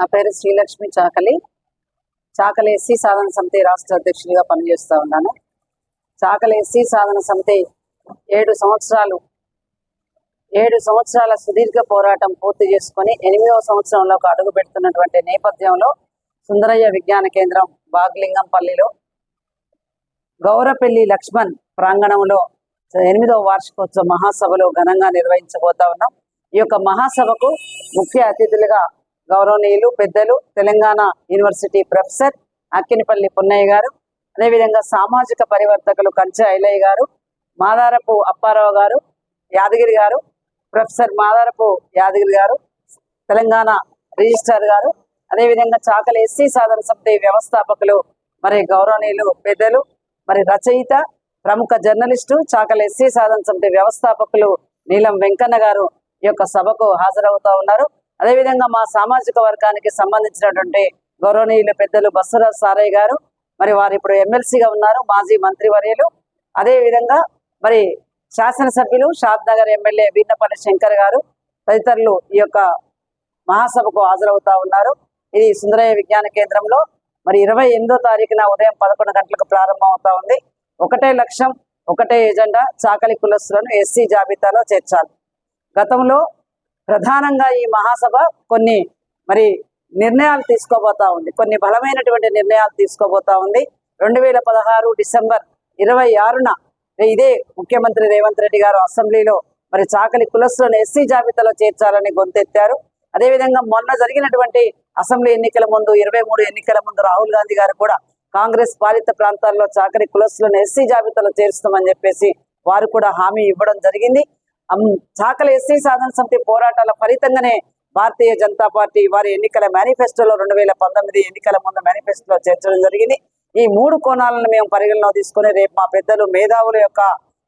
నా పేరు శ్రీలక్ష్మి చాకలి. చాకలి ఎస్సీ సాధన సమితి రాష్ట్ర అధ్యక్షుడిగా పనిచేస్తూ ఉన్నాను. చాకలి ఎస్సీ సాధన సమితి ఏడు సంవత్సరాలు ఏడు సంవత్సరాల సుదీర్ఘ పోరాటం పూర్తి చేసుకొని ఎనిమిదవ సంవత్సరంలోకి అడుగు పెడుతున్నటువంటి నేపథ్యంలో సుందరయ్య విజ్ఞాన కేంద్రం బాగ్లింగంపల్లిలో గౌరపల్లి లక్ష్మణ్ ప్రాంగణంలో ఎనిమిదవ వార్షికోత్సవ మహాసభలు ఘనంగా నిర్వహించబోతా ఉన్నాం. ఈ యొక్క మహాసభకు ముఖ్య అతిథులుగా గౌరవనీయులు పెద్దలు తెలంగాణ యూనివర్సిటీ ప్రొఫెసర్ అక్కినిపల్లి పున్నయ్య గారు అదేవిధంగా సామాజిక పరివర్తకులు కంచె ఐలయ్య గారు మాదారపు అప్పారావు గారు యాదగిరి గారు ప్రొఫెసర్ మాదారపు యాదగిరి గారు తెలంగాణ రిజిస్ట్రార్ గారు అదేవిధంగా చాకలి ఎస్సీ సాధన సమితి వ్యవస్థాపకులు మరి గౌరవనీయులు పెద్దలు మరి రచయిత ప్రముఖ జర్నలిస్టు చాకలి ఎస్సీ సాధన సమితి వ్యవస్థాపకులు నీలం వెంకన్న గారు ఈ యొక్క సభకు హాజరవుతా ఉన్నారు. అదేవిధంగా మా సామాజిక వర్గానికి సంబంధించినటువంటి గౌరవనీయులు పెద్దలు బస్సురాజ్ సారయ్య గారు మరి వారు ఇప్పుడు ఎమ్మెల్సీగా ఉన్నారు మాజీ మంత్రివర్యులు. అదేవిధంగా మరి శాసనసభ్యులు షాద్ నగర్ ఎమ్మెల్యే వీర్నపల్లి శంకర్ గారు తదితరులు ఈ యొక్క మహాసభకు హాజరవుతా ఉన్నారు. ఇది సుందరయ్య విజ్ఞాన కేంద్రంలో మరి ఇరవై ఎనిమిదో తారీఖున ఉదయం పదకొండు గంటలకు ప్రారంభం అవుతా ఉంది. ఒకటే లక్ష్యం ఒకటే ఎజెండా చాకలి కులస్తులను ఎస్సీ జాబితాలో చేర్చాలి. గతంలో ప్రధానంగా ఈ మహాసభ కొన్ని మరి నిర్ణయాలు తీసుకోబోతా ఉంది. కొన్ని బలమైనటువంటి నిర్ణయాలు తీసుకోబోతా ఉంది. రెండు వేల పదహారు డిసెంబర్ ఇరవై ఆరున ఇదే ముఖ్యమంత్రి రేవంత్ రెడ్డి గారు అసెంబ్లీలో మరి చాకలి కులస్తులను ఎస్సీ జాబితాలో చేర్చాలని గొంతెత్తారు. అదేవిధంగా మొన్న జరిగినటువంటి అసెంబ్లీ ఎన్నికల ముందు ఇరవై మూడు ఎన్నికల ముందు రాహుల్ గాంధీ గారు కూడా కాంగ్రెస్ పాలిత ప్రాంతాల్లో చాకలి కులస్తులను ఎస్సీ జాబితాలో చేరుస్తామని చెప్పేసి వారు కూడా హామీ ఇవ్వడం జరిగింది. చాకలి ఎస్సీ సాధన సమితి పోరాటాల ఫలితంగానే భారతీయ జనతా పార్టీ వారి ఎన్నికల మేనిఫెస్టోలో రెండు వేల పంతొమ్మిది ఎన్నికల ముందు మేనిఫెస్టోలో చేర్చడం జరిగింది. ఈ మూడు కోణాలను మేము పరిగణలో తీసుకుని రేపు మా పెద్దలు మేధావుల యొక్క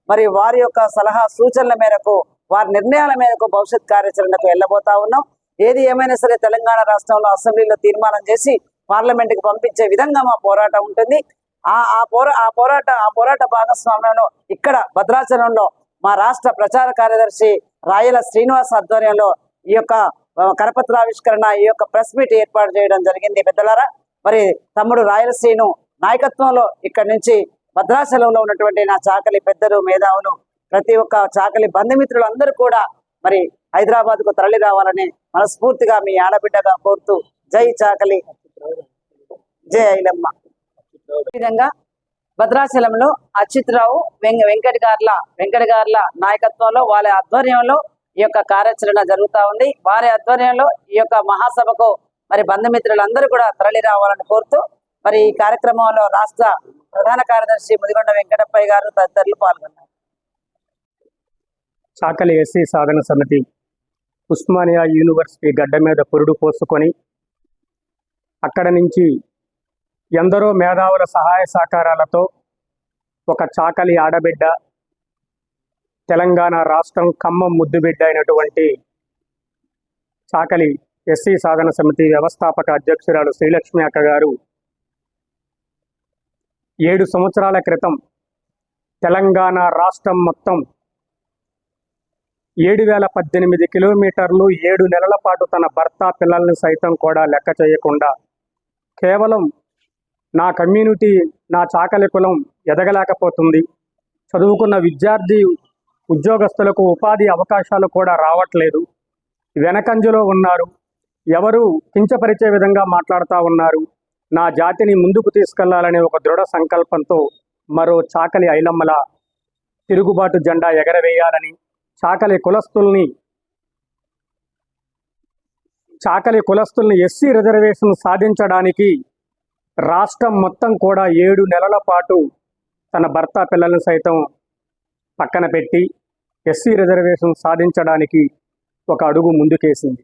మరి వారి యొక్క సలహా సూచనల మేరకు వారి నిర్ణయాల మేరకు భవిష్యత్ కార్యాచరణకు వెళ్ళబోతా ఉన్నాం. ఏది ఏమైనా సరే తెలంగాణ రాష్ట్రంలో అసెంబ్లీలో తీర్మానం చేసి పార్లమెంట్కి పంపించే విధంగా మా పోరాటం ఉంటుంది. ఆ ఆ పోరా ఆ పోరాట ఆ పోరాట భాగస్వామ్యంలో ఇక్కడ భద్రాచలంలో మా రాష్ట్ర ప్రచార కార్యదర్శి రాయల శ్రీనివాస్ ఆధ్వర్యంలో ఈ యొక్క కరపత్రావిష్కరణ ఈ యొక్క ప్రెస్ మీట్ ఏర్పాటు చేయడం జరిగింది. పెద్దలారా మరి తమ్ముడు రాయల శ్రీను నాయకత్వంలో ఇక్కడ నుంచి భద్రాచలంలో ఉన్నటువంటి నా చాకలి పెద్దలు మేధావులు ప్రతి ఒక్క చాకలి బంధుమిత్రులు అందరూ కూడా మరి హైదరాబాద్కు తరలి రావాలని మనస్ఫూర్తిగా మీ ఆడబిడ్డగా కోరుతూ జై చాకలి జై ఐలమ్మ. ఈ విధంగా భద్రాచలంలో అచ్యుతరావు వెంక వెంకట గార్ల వెంకట గార్ల నాయకత్వంలో వాళ్ళ ఆధ్వర్యంలో ఈ యొక్క కార్యాచరణ జరుగుతూ ఉంది. వారి ఆధ్వర్యంలో ఈ యొక్క మహాసభకు మరి బంధుమిత్రులందరూ కూడా తరలి రావాలని కోరుతూ మరి ఈ కార్యక్రమంలో రాష్ట్ర ప్రధాన కార్యదర్శి ముదిగొండ వెంకటప్పయ్య గారు తదితరులు పాల్గొన్నారు. చాకలి ఎస్సీ సాధన సమితి ఉస్మానియా యూనివర్సిటీ గడ్డ మీద పురుడు పోసుకొని అక్కడ నుంచి ఎందరో మేధావుల సహాయ సహకారాలతో ఒక చాకలి ఆడబిడ్డ తెలంగాణ రాష్ట్రం ఖమ్మం ముద్దుబిడ్డ అయినటువంటి చాకలి ఎస్సీ సాధన సమితి వ్యవస్థాపక అధ్యక్షురాలు శ్రీలక్ష్మి అక్క గారు ఏడు సంవత్సరాల క్రితం తెలంగాణ రాష్ట్రం మొత్తం ఏడు వేల పద్దెనిమిది కిలోమీటర్లు ఏడు నెలల పాటు తన భర్త పిల్లల్ని సైతం కూడా లెక్క చేయకుండా కేవలం నా కమ్యూనిటీ నా చాకలి కులం ఎదగలేకపోతుంది. చదువుకున్న విద్యార్థి ఉద్యోగస్తులకు ఉపాధి అవకాశాలు కూడా రావట్లేదు. వెనకంజలో ఉన్నారు. ఎవరు కించపరిచే విధంగా మాట్లాడుతూ ఉన్నారు. నా జాతిని ముందుకు తీసుకెళ్ళాలనే ఒక దృఢ సంకల్పంతో మరో చాకలి ఐలమ్మల తిరుగుబాటు జెండా ఎగరవేయాలని చాకలి కులస్తుల్ని చాకలి కులస్తుల్ని ఎస్సీ రిజర్వేషన్ సాధించడానికి రాష్ట్రం మొత్తం కూడా ఏడు నెలల పాటు తన భర్త పిల్లలను సైతం పక్కన పెట్టి ఎస్సీ రిజర్వేషన్ సాధించడానికి ఒక అడుగు ముందుకేసింది.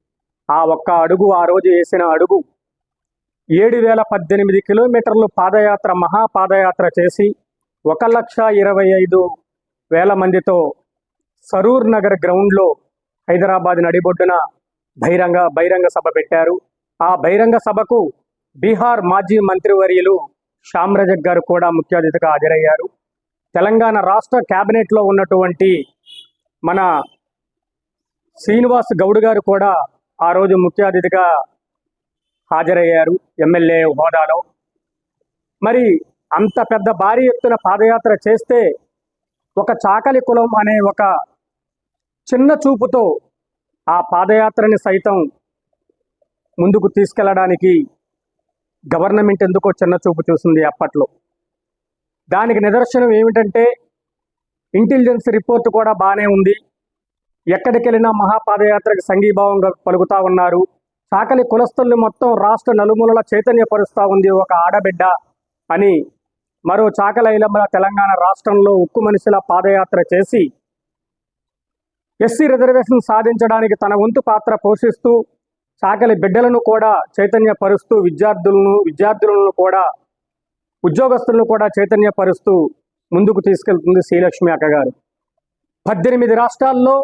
ఆ ఒక్క అడుగు ఆ రోజు వేసిన అడుగు ఏడు వేల పద్దెనిమిది కిలోమీటర్లు పాదయాత్ర మహాపాదయాత్ర చేసి ఒక లక్ష ఇరవై ఐదు వేల మందితో సరూర్ నగర్ గ్రౌండ్లో హైదరాబాద్ నడిబొడ్డున బహిరంగ బహిరంగ సభ పెట్టారు. ఆ బహిరంగ సభకు బీహార్ మాజీ మంత్రివర్యులు శ్యామ్ రజక్ గారు కూడా ముఖ్య అతిథిగా హాజరయ్యారు. తెలంగాణ రాష్ట్ర క్యాబినెట్లో ఉన్నటువంటి మన శ్రీనివాస్ గౌడ్ గారు కూడా ఆ రోజు ముఖ్య అతిథిగా హాజరయ్యారు. ఎమ్మెల్యే హోదాలో. మరి అంత పెద్ద భారీ ఎత్తున పాదయాత్ర చేస్తే ఒక చాకలి కులం అనే ఒక చిన్న చూపుతో ఆ పాదయాత్రని సైతం ముందుకు తీసుకెళ్ళడానికి గవర్నమెంట్ ఎందుకో చిన్న చూపు చూసింది అప్పట్లో. దానికి నిదర్శనం ఏమిటంటే ఇంటెలిజెన్స్ రిపోర్ట్ కూడా బాగానే ఉంది. ఎక్కడికి వెళ్ళినా మహాపాదయాత్రకు సంఘీభావంగా పలుకుతా ఉన్నారు. చాకలి కులస్తుల్ని మొత్తం రాష్ట్ర నలుమూలల చైతన్యపరుస్తూ ఉంది ఒక ఆడబిడ్డ అని మరో చాకలి తెలంగాణ రాష్ట్రంలో ఉక్కు మనిషిల పాదయాత్ర చేసి ఎస్సీ రిజర్వేషన్ సాధించడానికి తన వంతు పాత్ర పోషిస్తూ చాకలి బిడ్డలను కూడా చైతన్యపరుస్తూ విద్యార్థులను విద్యార్థులను కూడా ఉద్యోగస్తులను కూడా చైతన్యపరుస్తూ ముందుకు తీసుకెళ్తుంది శ్రీలక్ష్మి అక్కగారు. పద్దెనిమిది రాష్ట్రాల్లో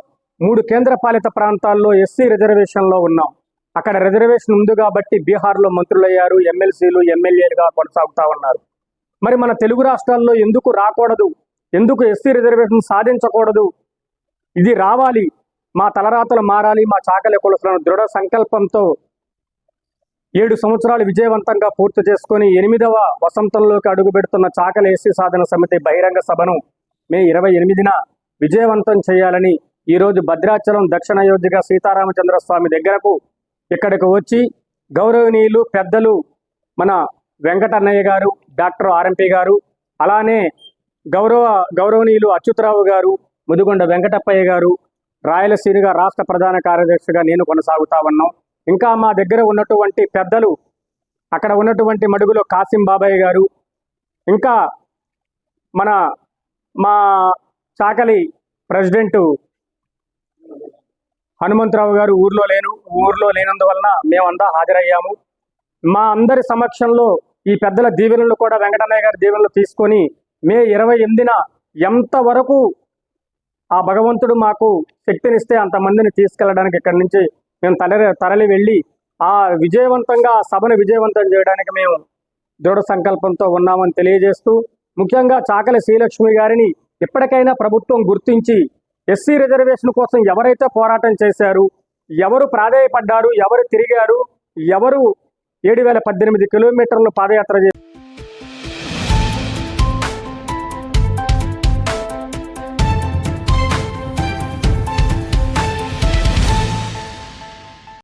మూడు కేంద్రపాలిత ప్రాంతాల్లో ఎస్సీ రిజర్వేషన్లో ఉన్నాం. అక్కడ రిజర్వేషన్ ఉంది కాబట్టి బీహార్లో మంత్రులయ్యారు ఎమ్మెల్సీలు ఎమ్మెల్యేలుగా కొనసాగుతా ఉన్నారు. మరి మన తెలుగు రాష్ట్రాల్లో ఎందుకు రాకూడదు? ఎందుకు ఎస్సీ రిజర్వేషన్ సాధించకూడదు? ఇది రావాలి. మా తలరాతలు మారాలి మా చాకలి కొలుసులను దృఢ సంకల్పంతో ఏడు సంవత్సరాలు విజయవంతంగా పూర్తి చేసుకొని ఎనిమిదవ వసంతంలోకి అడుగుపెడుతున్న చాకలి ఎస్సీ సాధన సమితి బహిరంగ సభను మే ఇరవై ఎనిమిదిన విజయవంతం చేయాలని ఈరోజు భద్రాచలం దక్షిణ అయోధ్యగా సీతారామచంద్ర స్వామి దగ్గరకు ఇక్కడికి వచ్చి గౌరవనీయులు పెద్దలు మన వెంకటన్నయ్య గారు డాక్టర్ ఆర్ఎంపీ గారు అలానే గౌరవ గౌరవనీయులు అచ్యుతరావు గారు ముదిగొండ వెంకటప్పయ్య గారు రాయలసీనిగా రాష్ట్ర ప్రధాన కార్యదర్శిగా నేను కొనసాగుతా ఉన్నాం. ఇంకా మా దగ్గర ఉన్నటువంటి పెద్దలు అక్కడ ఉన్నటువంటి మడుగులో కాసిం బాబాయ్ గారు ఇంకా మన మా చాకలి ప్రెసిడెంటు హనుమంతరావు గారు ఊర్లో లేను ఊర్లో లేనందువలన మేమంతా హాజరయ్యాము. మా అందరి సమక్షంలో ఈ పెద్దల దీవెనలు కూడా వెంకటన్నయ్య గారి దీవెనలు తీసుకొని మే ఇరవై ఎనిమిదిన ఎంతవరకు ఆ భగవంతుడు మాకు శక్తినిస్తే అంతమందిని తీసుకెళ్ళడానికి ఇక్కడి నుంచి మేము తరలి తరలి వెళ్ళి ఆ విజయవంతంగా ఆ సభను విజయవంతం చేయడానికి మేము దృఢ సంకల్పంతో ఉన్నామని తెలియజేస్తూ ముఖ్యంగా చాకలి శ్రీలక్ష్మి గారిని ఇప్పటికైనా ప్రభుత్వం గుర్తించి ఎస్సీ రిజర్వేషన్ కోసం ఎవరైతే పోరాటం చేశారు ఎవరు ప్రాధాయపడ్డారు ఎవరు తిరిగారు ఎవరు ఏడు వేల పద్దెనిమిది కిలోమీటర్లు పాదయాత్ర చేశారు.